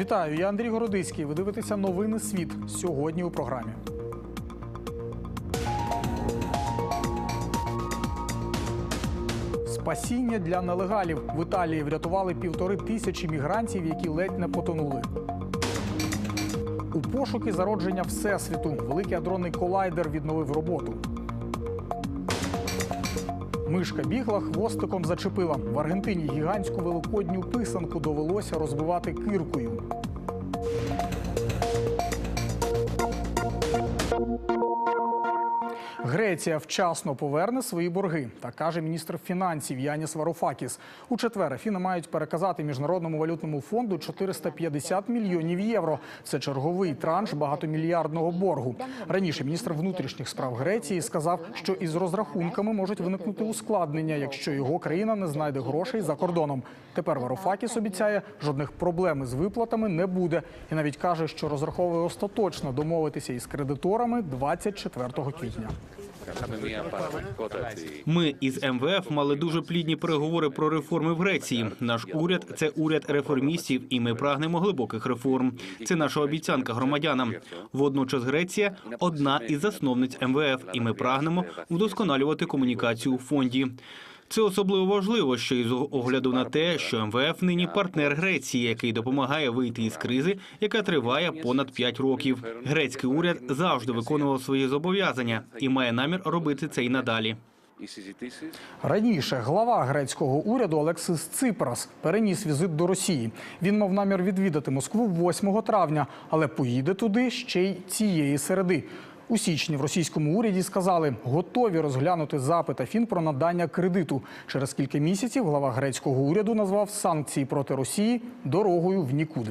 Вітаю, я Андрій Городиський. Ви дивитеся новини світ сьогодні у програмі. Спасіння для нелегалів в Італії врятували півтори тисячі мігрантів, які ледь не потонули. У пошуки зародження всесвіту великий адронний колайдер відновив роботу. Мишка бігла, хвостиком зачепила. В Аргентині гігантську великодню писанку довелося розбивати киркою. Греція вчасно поверне свої борги, так каже міністр фінансів Яніс Варофакіс. У четвер Афіни мають переказати міжнародному валютному фонду 450 мільйонів євро. Це черговий транш багатомільярдного боргу. Раніше міністр внутрішніх справ Греції сказав, що із розрахунками можуть виникнути ускладнення, якщо його країна не знайде грошей за кордоном. Тепер Варофакіс обіцяє, жодних проблем із виплатами не буде, і навіть каже, що розраховує остаточно домовитися із кредиторами 24 квітня. Ми із МВФ мали дуже плідні переговори про реформи в Греції. Наш уряд це уряд реформістів, і ми прагнемо глибоких реформ. Це наша обіцянка громадянам. Водночас Греція одна із засновниць МВФ, і ми прагнемо вдосконалювати комунікацію у фонді. Це особливо важливо, що із огляду на те, що МВФ нині партнер Греції, який допомагає вийти із кризи, яка триває понад 5 років. Грецький уряд завжди виконував свої зобов'язання і має намір робити це й надалі. Раніше глава грецького уряду Олексис Ципрас переніс візит до Росії. Він мав намір відвідати Москву 8 травня, але поїде туди ще й цієї середи. У січні в російському уряді сказали, готові розглянути запит Афін про надання кредиту. Через кілька місяців глава грецького уряду назвав санкції проти Росії дорогою в нікуди.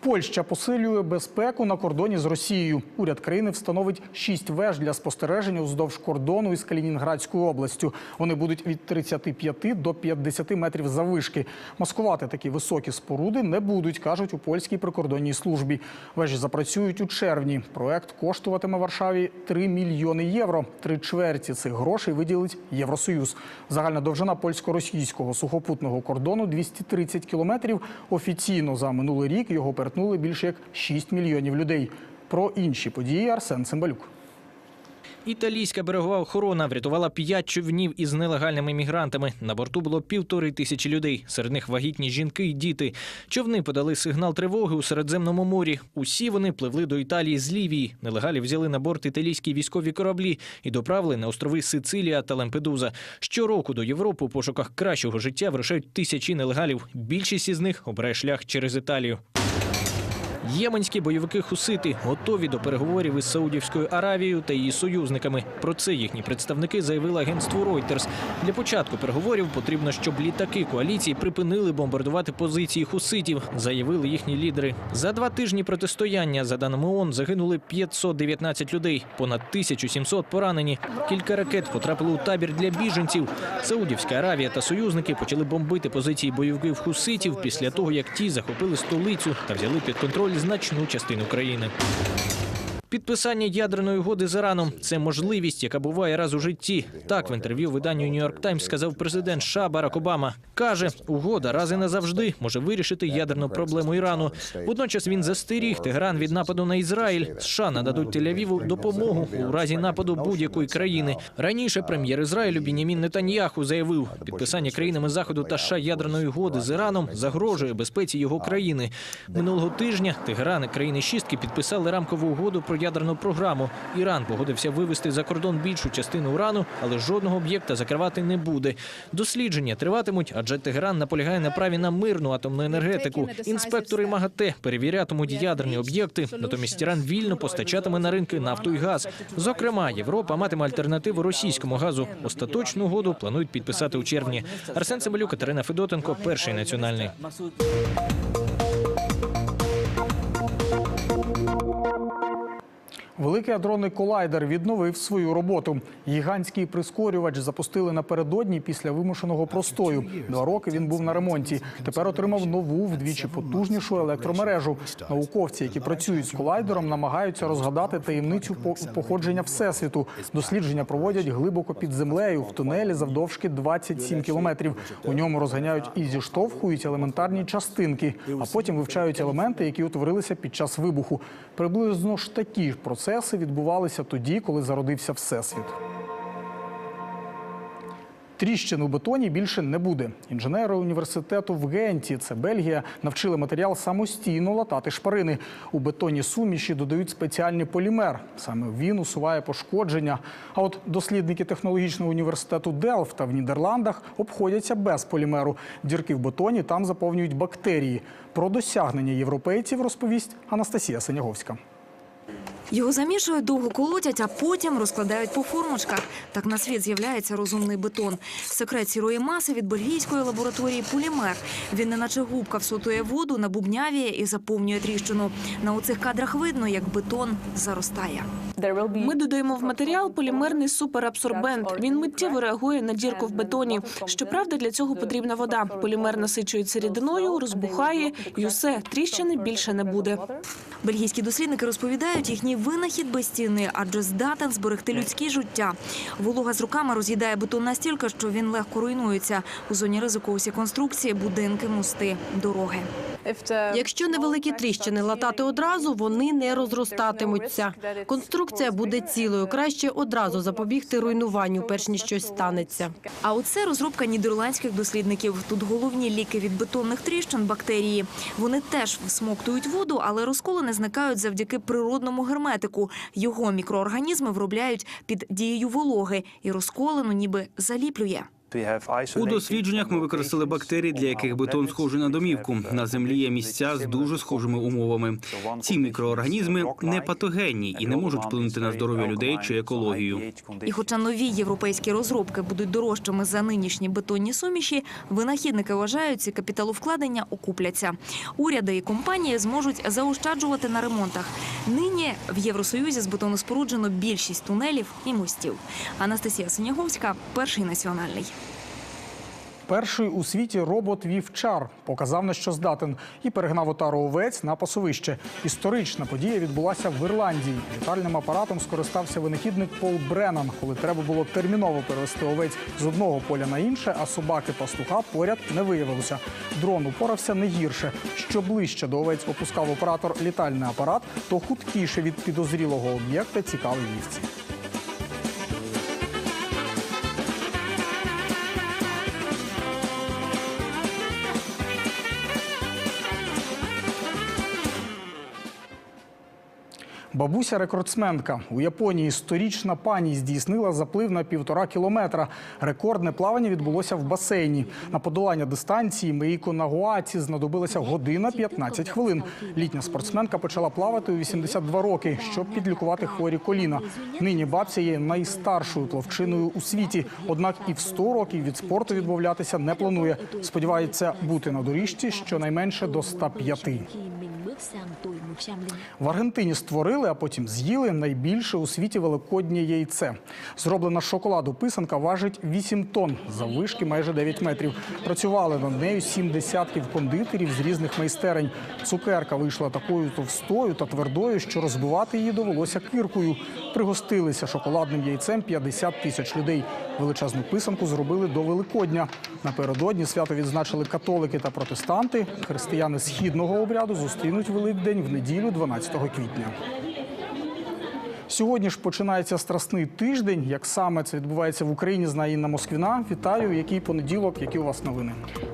Польща посилює безпеку на кордоні з Росією. Уряд країни встановить шість веж для спостереження уздовж кордону із Калінінградською областю. Вони будуть від 35 до 50 метрів заввишки. Маскувати такі високі споруди не будуть, кажуть у польській прикордонній службі. Вежі запрацюють у червні. Проект коштуватиме Варшаві 3 мільйони євро. Три чверті цих грошей виділить Євросоюз. Загальна довжина польсько-російського сухопутного кордону 230 кілометрів. Офіційно за минулий рік його перетнули більше як 6 мільйонів людей. Про інші події Арсен Цимбалюк. Італійська берегова охорона врятувала п'ять човнів із нелегальними мігрантами. На борту було півтори тисячі людей. Серед них вагітні жінки і діти. Човни подали сигнал тривоги у Середземному морі. Усі вони пливли до Італії з Лівії. Нелегалі взяли на борт італійські військові кораблі і доправили на острови Сицилія та Лемпедуза. Щороку до Європи у пошуках кращого життя вирушають тисячі нелегалів. Більшість із них обирає шлях через Італію. Єменські бойовики хусити готові до переговорів із Саудівською Аравією та її союзниками. Про це їхні представники заявили агентству Reuters. Для початку переговорів потрібно, щоб літаки коаліції припинили бомбардувати позиції хуситів, заявили їхні лідери. За два тижні протистояння, за даними ООН, загинули 519 людей, понад 1700 поранені. Кілька ракет потрапили у табір для біженців. Саудівська Аравія та союзники почали бомбити позиції бойовиків хуситів після того, як ті захопили столицю та взяли під контроль значну частину країни. Підписання ядерної угоди з Іраном це можливість, яка буває раз у житті. Так в інтерв'ю виданню Нью-Йорк Таймс сказав президент США Барак Обама. каже, угода раз і назавжди може вирішити ядерну проблему Ірану. Водночас він застеріг Тегеран від нападу на Ізраїль. США нададуть Тель-Авіву допомогу у разі нападу будь-якої країни. Раніше прем'єр Ізраїлю Бінямін Нетаньяху заявив, підписання країнами заходу та США ядерної угоди з Іраном загрожує безпеці його країни. Минулого тижня Тегеран і країни шістки підписали рамкову угоду про ядерну програму. Іран погодився вивести за кордон більшу частину урану, але жодного об'єкта закривати не буде. Дослідження триватимуть, адже Тегеран наполягає на праві на мирну атомну енергетику. Інспектори МАГАТЕ перевірятимуть ядерні об'єкти. Натомість Іран вільно постачатиме на ринки нафту і газ. Зокрема, Європа матиме альтернативу російському газу. Остаточну угоду планують підписати у червні. Арсен Цимбалюк, Катерина Федотенко, перший національний. Великий адронний колайдер відновив свою роботу. Гігантський прискорювач запустили напередодні після вимушеного простою. Два роки він був на ремонті. Тепер отримав нову вдвічі потужнішу електромережу. Науковці, які працюють з колайдером, намагаються розгадати таємницю по- походження всесвіту. Дослідження проводять глибоко під землею в тунелі завдовжки 27 кілометрів. У ньому розганяють і зіштовхують елементарні частинки, а потім вивчають елементи, які утворилися під час вибуху. Приблизно ж такі ж процеси відбувалися тоді, коли зародився всесвіт. Тріщин у бетоні більше не буде. Інженери університету в Генті, це Бельгія, навчили матеріал самостійно латати шпарини. У бетоні суміші додають спеціальний полімер. Саме він усуває пошкодження. А от дослідники технологічного університету Делфта в Нідерландах обходяться без полімеру. Дірки в бетоні там заповнюють бактерії. Про досягнення європейців розповість Анастасія Синяговська. Його замішують, довго колотять, а потім розкладають по формочках. Так на світ з'являється розумний бетон. Секрет сірої маси від бельгійської лабораторії полімер. Він неначе губка всотує воду, набубнявіє і заповнює тріщину. На оцих кадрах видно, як бетон заростає. Ми додаємо в матеріал полімерний суперабсорбент. Він миттєво реагує на дірку в бетоні. Щоправда, для цього потрібна вода. Полімер насичується рідиною, розбухає, і усе тріщини більше не буде. Бельгійські дослідники розповідають, їхній винахід безцінний, адже здатен зберегти людське життя. Волога з руками роз'їдає бетон настільки, що він легко руйнується. У зоні ризику усі конструкції, будинки, мости, дороги. Якщо невеликі тріщини латати одразу, вони не розростатимуться. Конструкція буде цілою. Краще одразу запобігти руйнуванню, перш ніж щось станеться. А оце розробка нідерландських дослідників. Тут головні ліки від бетонних тріщин – бактерії. Вони теж всмоктують воду, але розколи не зникають завдяки природному герметику. Його мікроорганізми виробляють під дією вологи, і розколену ніби заліплює. У дослідженнях ми використали бактерії, для яких бетон схожий на домівку. На землі є місця з дуже схожими умовами. Ці мікроорганізми не патогенні і не можуть вплинути на здоров'я людей чи екологію. І хоча нові європейські розробки будуть дорожчими за нинішні бетонні суміші, винахідники вважають, ці капіталовкладення окупляться. Уряди і компанії зможуть заощаджувати на ремонтах. Нині в Євросоюзі з бетону споруджено більшість тунелів і мостів. Анастасія Синяговська, перший національний. Перший у світі робот вівчар показав на що здатен і перегнав отару овець на пасовище. Історична подія відбулася в Ірландії. Літальним апаратом скористався винахідник Пол Бреннан, коли треба було терміново перевести овець з одного поля на інше, а собаки пастуха поряд не виявилося. Дрон упорався не гірше. Що ближче до овець опускав оператор літальний апарат, то хуткіше від підозрілого об'єкта цікаві вівці. Бабуся рекордсменка у Японії сторічна пані здійснила заплив на півтора кілометра. Рекордне плавання відбулося в басейні. На подолання дистанції Меїко Нагуаці знадобилася година 15 хвилин. Літня спортсменка почала плавати у 82 роки, щоб підлікувати хворі коліна. Нині бабця є найстаршою плавчиною у світі. Однак і в 100 років від спорту відмовлятися не планує. Сподівається бути на доріжці щонайменше до 105. Khi mình bước sang tuổi 100 linh В Аргентині створили, а потім з'їли найбільше у світі великоднє яйце. Зроблена з шоколаду писанка важить 8 тонн, заввишки майже 9 метрів. Працювали над нею сім десятків кондитерів з різних майстерень. Цукерка вийшла такою товстою та твердою, що розбивати її довелося киркою. Пригостилися шоколадним яйцем 50 тисяч людей. Величезну писанку зробили до Великодня. Напередодні свято відзначили католики та протестанти. Християни східного обряду зустрінуть Великдень в неділю 12 квітня. Сьогодні ж починається страсний тиждень. Як саме це відбувається в Україні, знає Інна Москвіна. Вітаю. Який понеділок, які у вас новини?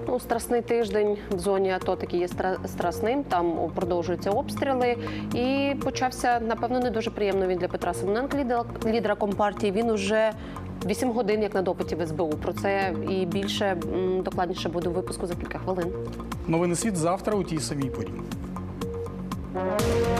Ну, страсний тиждень в зоні АТО такий є страсним. Там продовжуються обстріли. І почався, напевно, не дуже приємно він для Петра Симоненка, лідера, лідера компартії. Він уже 8 годин як на допиті в СБУ. Про це і більше докладніше буде у випуску за кілька хвилин. Новини світ завтра у тій самій порі. Thank you.